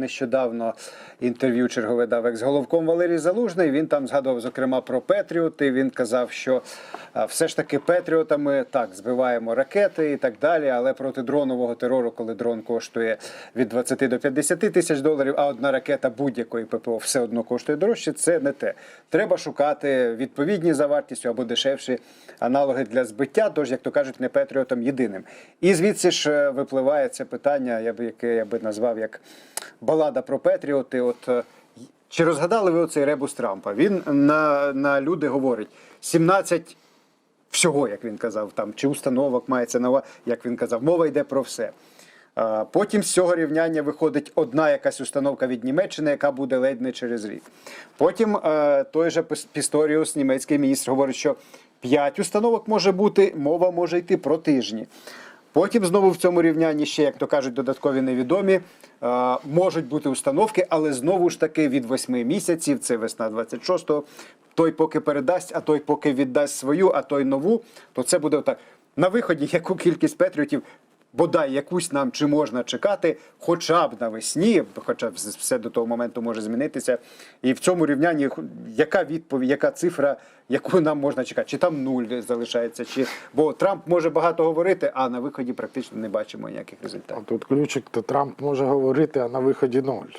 нещодавно інтерв'ю чергове дав екс-головком Валерій Залужний. Він там згадував зокрема про Петріоти. Він казав, що все ж таки Петріотами так збиваємо ракети і так далі. Але проти дронового терору, коли дрон коштує від 20 до 50 тисяч доларів, а одна ракета будь-якої ППО все одно коштує дорожче. Це не те. Треба шукати відповідні за вартістю або дешевші аналоги для збиття. Тож, як то кажуть, не Петріотом єдиним. І звідси ж е, випливає це питання, я би яке я би назвав як балада про Петріоти. От е, чи розгадали ви оцей ребус Трампа? Він на, на люди говорить 17 всього, як він казав, там чи установок мається на як він казав, мова йде про все. А, Потім з цього рівняння виходить одна якась установка від Німеччини, яка буде ледь не через рік. Потім е, той же Піс- Пісторіус, німецький міністр, говорить, що 5 установок може бути, мова може йти про тижні. Потім знову в цьому рівнянні ще, як то кажуть, додаткові невідомі. е, Можуть бути установки, але знову ж таки від 8 місяців, це весна 26-го, той поки передасть, а той поки віддасть свою, а той нову, то це буде так. На виході, яку кількість патріотів, бодай якусь нам чи можна чекати, хоча б навесні, хоча б все до того моменту може змінитися. І в цьому рівнянні яка відповідь, яка цифра, яку нам можна чекати? Чи там нуль залишається, чи бо Трамп може багато говорити, а на виході практично не бачимо ніяких А результатів. тут ключик, то Трамп може говорити, а на виході ноль.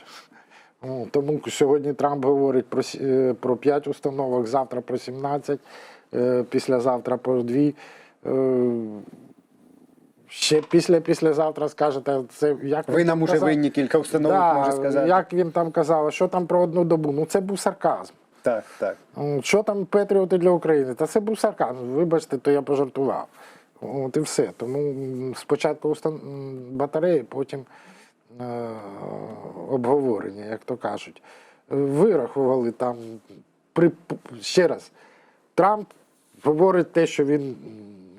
Ну, тому сьогодні Трамп говорить про, е, про 5 установок, завтра про 17, е, післязавтра про 2. Ще після післязавтра скажете, це як Ви нам уже казав? винні кілька установок, Да, може сказати. Як він там казав, а що там про одну добу? Ну це був сарказм. Так, так. Що там Петріоти для України? Та це був сарказм. Вибачте, то я пожартував. От і все. Тому спочатку устан... батареї, потім е- обговорення, як то кажуть. Вирахували там при... ще раз. Трамп говорить те, що він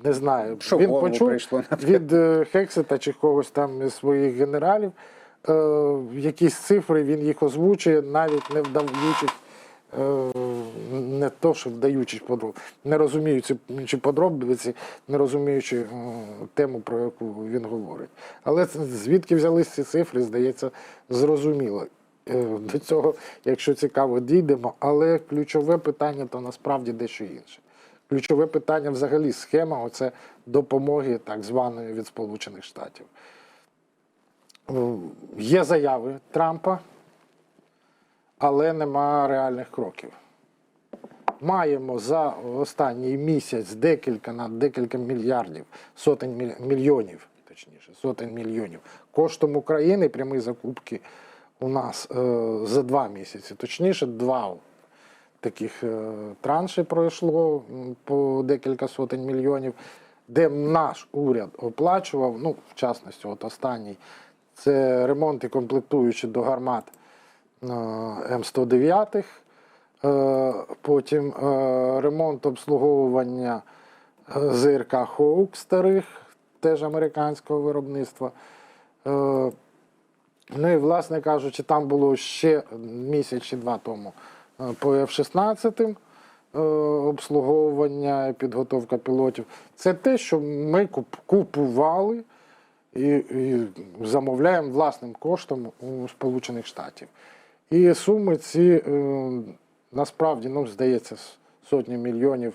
не знає. Що він почув прийшло, від е, Хексета чи когось там із своїх генералів. Е, якісь цифри він їх озвучує, навіть не вдаючись Е, не то, що вдаючись подробиці, не розуміючи чи подробиці, не розуміючи е, тему, про яку він говорить. Але звідки взялись ці цифри, здається, зрозуміло. Е, До цього, якщо цікаво, дійдемо, але ключове питання то насправді дещо інше. Ключове питання взагалі схема оце допомоги так званої від Сполучених Штатів. Е, Є заяви Трампа, але нема реальних кроків. Маємо за останній місяць декілька на декілька мільярдів, сотень мільйонів, точніше, сотень мільйонів коштом України прямі закупки у нас е, за два місяці. Точніше, два таких е, транші пройшло по декілька сотень мільйонів, де наш уряд оплачував, ну, в частності, от останній, це ремонт і комплектуючі до гармат е, М109, е, потім ремонт обслуговування ЗРК Хоук старих, теж американського виробництва. Ну і, власне кажучи, там було ще місяць чи два тому по F-16 е, обслуговування і підготовка пілотів. Це те, що ми купували і, і замовляємо власним коштом у Сполучених Штатів. І суми ці е, насправді, ну, здається, сотні мільйонів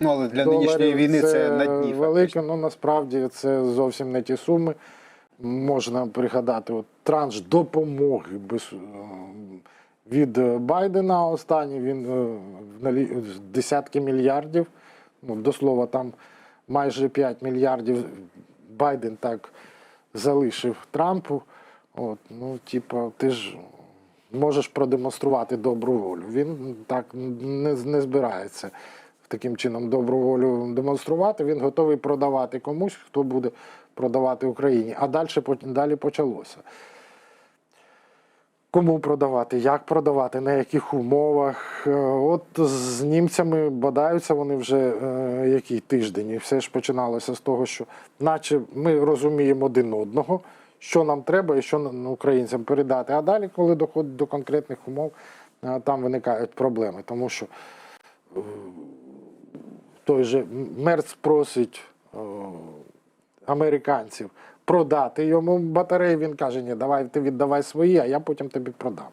Ну але для доларів. нинішньої війни це, на дні. велике, ну насправді це зовсім не ті суми. Можна пригадати от, транш допомоги без, е, від е, Байдена останній, він е, десятки мільярдів. Ну, до слова, там майже 5 мільярдів Байден так залишив Трампу. От, ну, типа, ти ж можеш продемонструвати добру волю. Він так не, не збирається таким чином добру волю демонструвати. Він готовий продавати комусь, хто буде продавати Україні. А далі, далі почалося. Кому продавати, як продавати, на яких умовах. Е, От з німцями бодаються вони вже е, який тиждень. І все ж починалося з того, що наче ми розуміємо один одного, що нам треба і що українцям передати. А далі, коли доходить до конкретних умов, е, там виникають проблеми. Тому що е, той же Мерц просить е, американців продати йому батареї. Він каже: Ні, давай ти віддавай свої, а я потім тобі продам.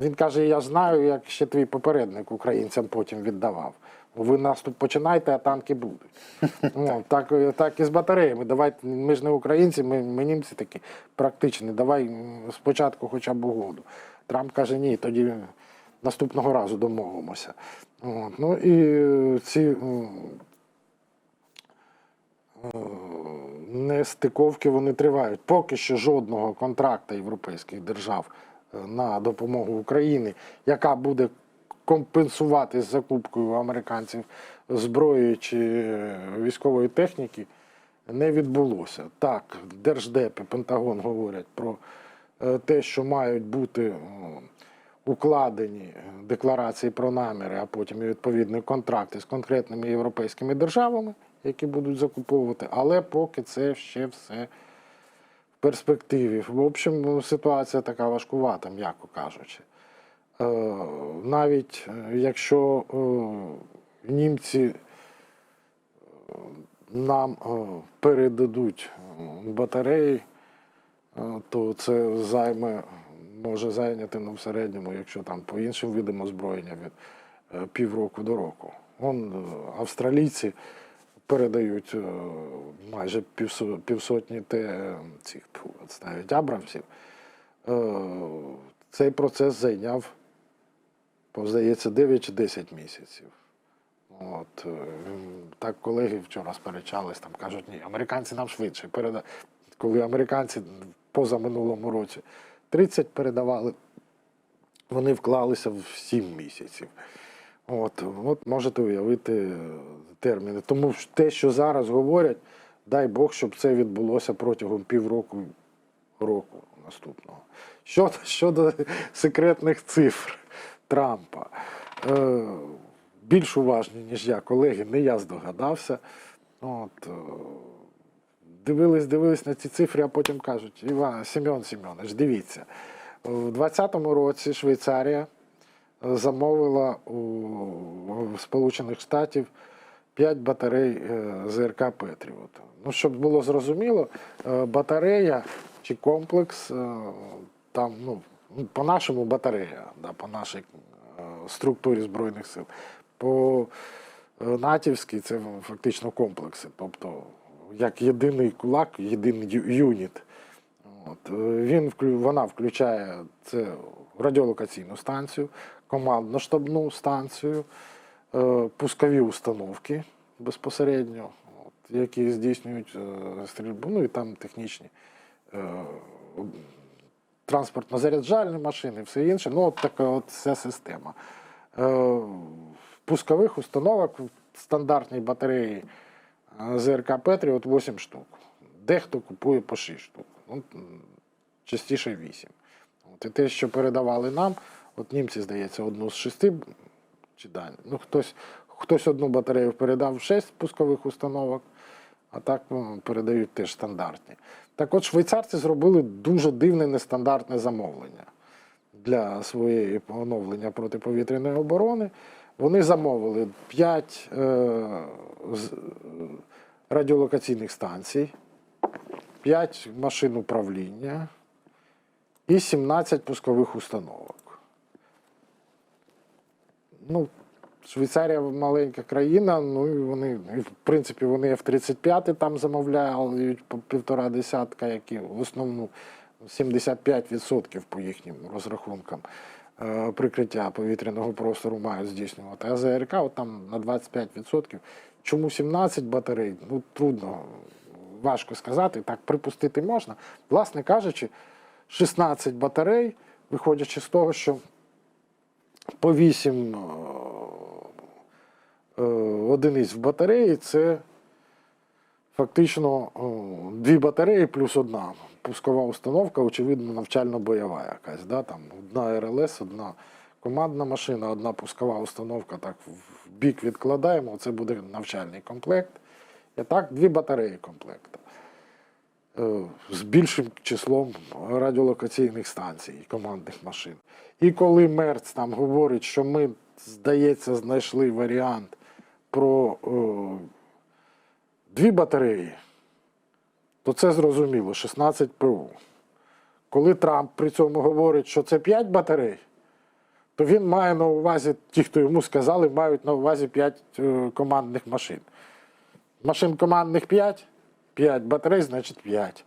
Він каже: Я знаю, як ще твій попередник українцям потім віддавав. Ви наступ починайте, а танки будуть. Ну, так, так і з батареями. Давайте, ми ж не українці, ми, ми німці такі практичні. Давай спочатку хоча б угоду. Трамп каже, ні, тоді наступного разу домовимося. От. Ну і е, ці м, нестиковки вони тривають. Поки що жодного контракту європейських держав е, на допомогу Україні, яка буде компенсувати з закупкою американців зброї чи е, військової техніки, не відбулося. Так, Держдеп і Пентагон говорять про е, те, що мають бути укладені декларації про наміри, а потім і відповідні контракти з конкретними європейськими державами, які будуть закуповувати, але поки це ще все в перспективі. В общем, ну, ситуація така важкувата, м'яко кажучи. Е, Навіть е, якщо е, німці нам передадуть батареї, то це займе, може зайняти ну, в середньому, якщо там по іншим видам озброєння від півроку до року. Вон австралійці передають е, майже півсотні те, е, цих навіть абрамсів. Е, Цей процес зайняв, по, здається, 9 чи 10 місяців. От, так колеги вчора сперечались, там кажуть, ні, американці нам швидше переда... Коли американці поза минулому році 30 передавали, вони вклалися в 7 місяців. От, от можете уявити терміни. Тому те, що зараз говорять, дай Бог, щоб це відбулося протягом півроку року наступного. Щодо, щодо секретних цифр Трампа, е, більш уважні, ніж я, колеги, не я здогадався. От, е, дивились, дивились на ці цифри, а потім кажуть, Іван Семен Семенович, дивіться, у 2020 році Швейцарія замовила у Сполучених Штатів 5 батарей е, ЗРК Петріот. Ну, щоб було зрозуміло, е, батарея чи комплекс, е, там, ну, по-нашому батарея, да, по нашій структурі Збройних сил. По натівській це фактично комплекси, тобто як єдиний кулак, єдиний юніт. От, він, вона включає це радіолокаційну станцію, командно-штабну станцію, е, пускові установки безпосередньо, які здійснюють е, стрільбу, ну і там технічні е, транспортно-заряджальні машини, все інше. Ну, от така от ця система. Пускових установок в стандартній батареї ЗРК Петріот 8 штук. Дехто купує по 6 штук. Ну, частіше 8. От, і те, що передавали нам, от німці, здається, одну з шести, чи да, ну, хтось, хтось одну батарею передав 6 пускових установок, а так ну, передають теж стандартні. Так от швейцарці зробили дуже дивне нестандартне замовлення для своєї поновлення протиповітряної оборони. Вони замовили 5 е, е, радіолокаційних станцій, 5 машин управління і 17 пускових установок. Ну, Швейцарія маленька країна, ну і вони, в принципі, вони F-35 там замовляють по півтора десятка, які в основному 75% по їхнім розрахункам е, прикриття повітряного простору мають здійснювати. А ЗРК от там на 25%. Чому 17 батарей? Ну, трудно, важко сказати. Так, припустити можна. Власне кажучи, 16 батарей, виходячи з того, що по 8 е, е, одиниць в батареї це фактично дві батареї плюс одна пускова установка, очевидно, навчально-бойова якась. Да? Там одна РЛС, одна командна машина, одна пускова установка. Так в бік відкладаємо. Це буде навчальний комплект. І так, дві батареї комплекту. Е, З більшим числом радіолокаційних станцій і командних машин. І коли Мерц там говорить, що ми, здається, знайшли варіант про е, дві батареї, то це зрозуміло 16 ПУ. Коли Трамп при цьому говорить, що це 5 батарей, то він має на увазі, ті, хто йому сказали, мають на увазі 5 е, командних машин. Машин командних 5, 5 батарей, значить 5.